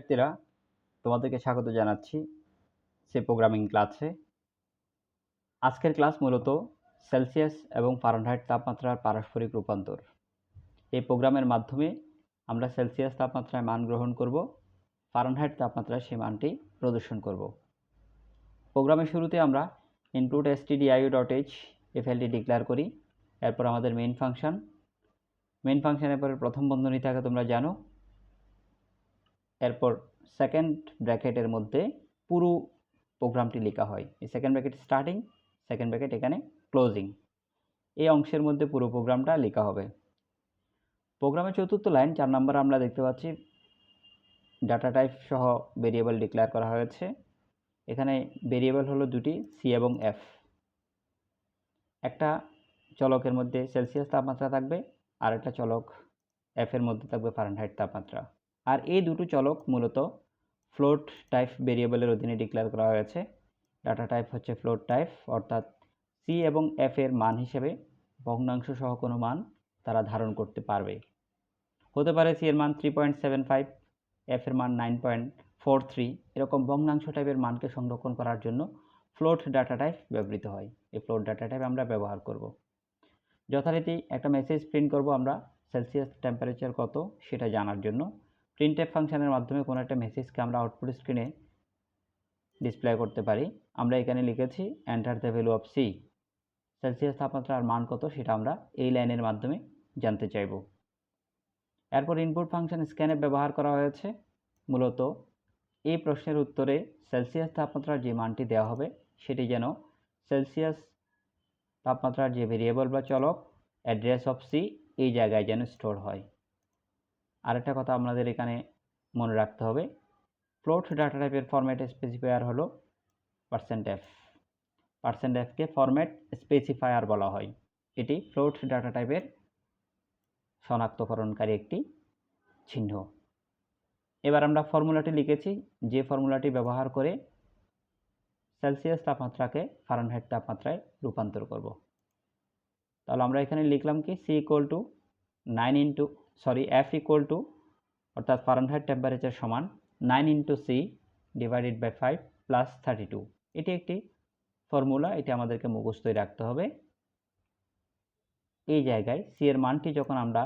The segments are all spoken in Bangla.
শিক্ষার্থীরা, তোমাদেরকে স্বাগত জানাচ্ছি সে প্রোগ্রামিং ক্লাসে আজকের ক্লাস মূলত সেলসিয়াস এবং ফারেনহাইট তাপমাত্রার পারস্পরিক রূপান্তর। এই প্রোগ্রামের মাধ্যমে আমরা সেলসিয়াস তাপমাত্রায় মান গ্রহণ করব ফারেনহাইট তাপমাত্রায় সেই মানটি প্রদর্শন করব। প্রোগ্রামের শুরুতে আমরা ইনপুট এসটিডিআইউ ডট এইচ এই ফাইলটি ডিক্লেয়ার করি, এরপর আমাদের মেইন ফাংশন মেইন ফাংশানের পরে প্রথম বন্ধনী থাকে তোমরা জানো এরপর সেকেন্ড ব্র্যাকেটের মধ্যে পুরো প্রোগ্রামটি লেখা হয়। এই second bracket starting second bracket এখানে ক্লোজিং এই অংশের মধ্যে পুরো প্রোগ্রামটা লেখা হবে। প্রোগ্রামের চতুর্থ লাইন চার নম্বরে আমরা দেখতে পাচ্ছি। ডাটা টাইপ সহ ভেরিয়েবল ডিক্লেয়ার করা হয়েছে। এখানে ভেরিয়েবল হলো দুটি সি এবং এফ একটা চলকের মধ্যে সেলসিয়াস তাপমাত্রা থাকবে, আর একটা চলক এফ এর মধ্যে থাকবে ফারেনহাইট তাপমাত্রা। আর এই দুটো চলক মূলত ফ্লোট টাইপ ভেরিয়েবলের অধীনে ডিক্লেয়ার করা হয়েছে। ডাটা টাইপ হচ্ছে ফ্লোট টাইপ অর্থাৎ সি এবং এফ এর মান হিসেবে ভগ্নাংশ সহ কোনো মান তারা ধারণ করতে পারবে। হতে পারে সি এর মান three point seven five F এর মান নাইন পয়েন্ট ফোর থ্রি এরকম ভগ্নাংশ টাইপের মানকে সংরক্ষণ করার জন্য ফ্লোট ডাটা টাইপ ব্যবহৃত হয়। এই ফ্লোট ডাটা টাইপ আমরা ব্যবহার করব। যথারীতি একটা মেসেজ প্রিন্ট করব আমরা সেলসিয়াস টেম্পারেচার কত সেটা জানার জন্য। প্রিন্টএফ ফাংশনের মাধ্যমে কোনো একটা মেসেজকে আমরা আউটপুট স্ক্রিনে ডিসপ্লে করতে পারি। আমরা এখানে লিখেছি enter the value of C Celsius তাপমাত্রার মান কত সেটা আমরা এই লাইনের মাধ্যমে জানতে চাইব। এরপর ইনপুট ফাংশন স্ক্যানে ব্যবহার করা হয়েছে। মূলত এই প্রশ্নের উত্তরে সেলসিয়াস তাপমাত্রার যে মানটি দেওয়া হবে, সেটি যেন সেলসিয়াস তাপমাত্রার যে ভেরিয়েবল বা চলক অ্যাড্রেস অফ সি এই জায়গায় যেন স্টোর হয়। আরেকটা কথা আপনাদের এখানে মনে রাখতে হবে। ফ্লোট ডাটা টাইপের ফরম্যাট স্পেসিফায়ার হলো পার্সেন্ট এফ পার্সেন্ট এফকে ফরম্যাট স্পেসিফায়ার বলা হয়। এটি ফ্লোট ডাটা টাইপের শনাক্তকরণকারী একটি চিহ্ন। এবার আমরা ফর্মুলাটি লিখেছি, যে ফর্মুলাটি ব্যবহার করে সেলসিয়াস তাপমাত্রাকে ফারেনহাইট তাপমাত্রায় রূপান্তর করব। তাহলে আমরা এখানে লিখলাম কি C equal to nine into sorry F equal to অর্থাৎ ফারেনহাইট টেম্পারেচার সমান nine into C divided by five plus thirty two এটি একটি ফর্মুলা এটি আমাদেরকে মুখস্থই রাখতে হবে। এই জায়গায় সি এর মানটি যখন আমরা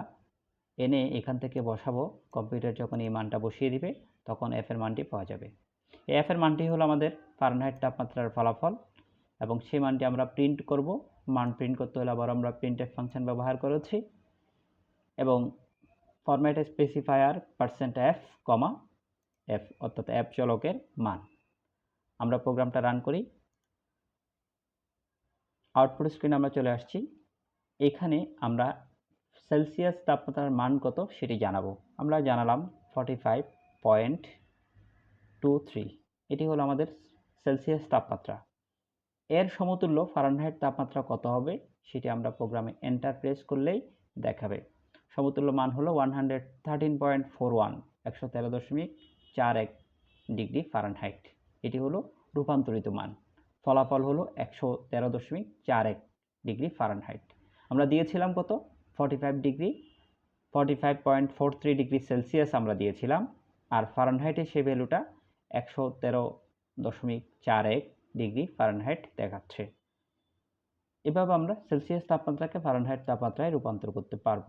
এনে এখান থেকে বসাবো কম্পিউটার যখন এই মানটা বসিয়ে দিবে, তখন এফ এর মানটি পাওয়া যাবে। এই এফ এর মানটি হলো আমাদের ফারেনহাইট তাপমাত্রার ফলাফল এবং সেই মানটি আমরা প্রিন্ট করব। মান প্রিন্ট করতে হলে আবার আমরা প্রিন্টের ফাংশন ব্যবহার করেছি। এবং format specifier percent F comma F অর্থাৎ অ্যাপ চলকের মান। আমরা প্রোগ্রামটা রান করি। আউটপুট স্ক্রিনে আমরা চলে আসছি। এখানে আমরা সেলসিয়াস তাপমাত্রার মান কত সেটি জানাব। আমরা জানালাম forty five point two three এটি হলো আমাদের সেলসিয়াস তাপমাত্রা। এর সমতুল্য ফারেনহাইট তাপমাত্রা কত হবে সেটি আমরা প্রোগ্রামে এন্টার প্রেস করলেই দেখাবে। সমতুল্য মান হলো one hundred thirteen point four one একশো তেরো দশমিক চার এক ডিগ্রি ফারেনহাইট। এটি হলো রূপান্তরিত মান। ফলাফল হলো একশো তেরো দশমিক চার এক ডিগ্রি ফারেনহাইট। আমরা দিয়েছিলাম কত? Forty five degree. Forty five point four three degree Celsius আমরা দিয়েছিলাম। আর ফারেনহাইটের সেই ভ্যালুটা একশো তেরো দশমিক চার এক ডিগ্রি ফারেনহাইট দেখাচ্ছে। এভাবে আমরা সেলসিয়াস তাপমাত্রাকে ফারেনহাইট তাপমাত্রায় রূপান্তর করতে পারব।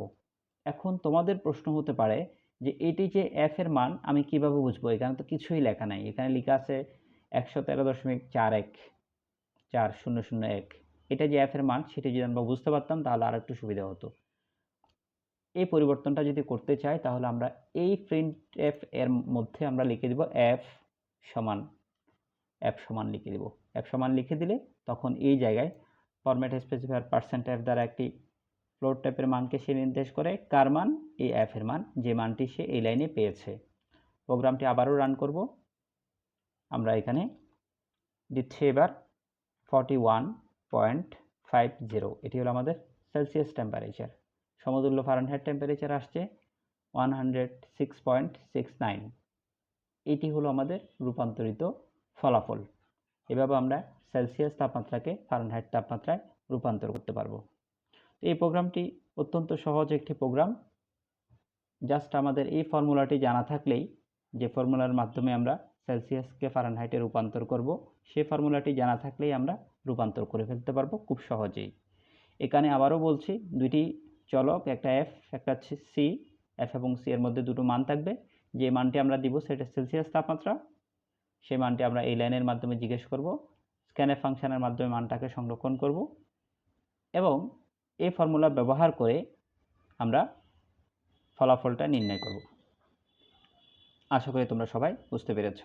এখন তোমাদের প্রশ্ন হতে পারে যে এটি যে এফ এর মান, আমি কীভাবে বুঝব? এখানে তো কিছুই লেখা নাই। এখানে লেখা আছে একশো তেরো দশমিক চার এক, চার শূন্য শূন্য এক। এটা যে এফ এর মান, সেটি যদি আমরা বুঝতে পারতাম, তাহলে আর একটু সুবিধা হতো। এই পরিবর্তনটা যদি করতে চাই, তাহলে আমরা এই প্রিন্ট এফ এর মধ্যে আমরা লিখে দিব এফ সমান এফ সমান লিখে দিব। এফ সমান লিখে দিলে তখন এই জায়গায় ফরম্যাট স্পেসিফায়ার পার্সেন্ট এফ দ্বারা একটি ফ্লোর টাইপের মানকে সে নির্দেশ করে, কার মান? এই এর মান। যে মানটি সে এই লাইনে পেয়েছে। প্রোগ্রামটি আবারও রান করব। আমরা এখানে দিচ্ছি এবার forty one point five zero এটি হলো আমাদের সেলসিয়াস টেম্পারেচার সমতুল্য ফারেনহাইট টেম্পারেচার আসছে one hundred six point six nine এটি হলো আমাদের রূপান্তরিত ফলাফল। এভাবে আমরা সেলসিয়াস তাপমাত্রাকে ফারেনহাইট তাপমাত্রায় রূপান্তর করতে পারব। এই প্রোগ্রামটি অত্যন্ত সহজ একটি প্রোগ্রাম। জাস্ট আমাদের এই ফর্মুলাটি জানা থাকলেই যে ফর্মুলার মাধ্যমে আমরা সেলসিয়াসকে ফারেনহাইটে রূপান্তর করব সেই ফর্মুলাটি জানা থাকলেই আমরা রূপান্তর করে ফেলতে পারব খুব সহজেই। এখানে আবারও বলছি, দুইটি চলক, একটা এফ একটা সি এফ এবং সি এর মধ্যে দুটো মান থাকবে। যে মানটি আমরা দিব সেটা সেলসিয়াস তাপমাত্রা সেই মানটি আমরা এই লাইনের মাধ্যমে জিজ্ঞেস করব স্ক্যানের ফাংশনের মাধ্যমে মানটাকে সংরক্ষণ করব এবং এই ফর্মুলা ব্যবহার করে আমরা ফলাফলটা নির্ণয় করব। আশা করি তোমরা সবাই বুঝতে পেরেছ।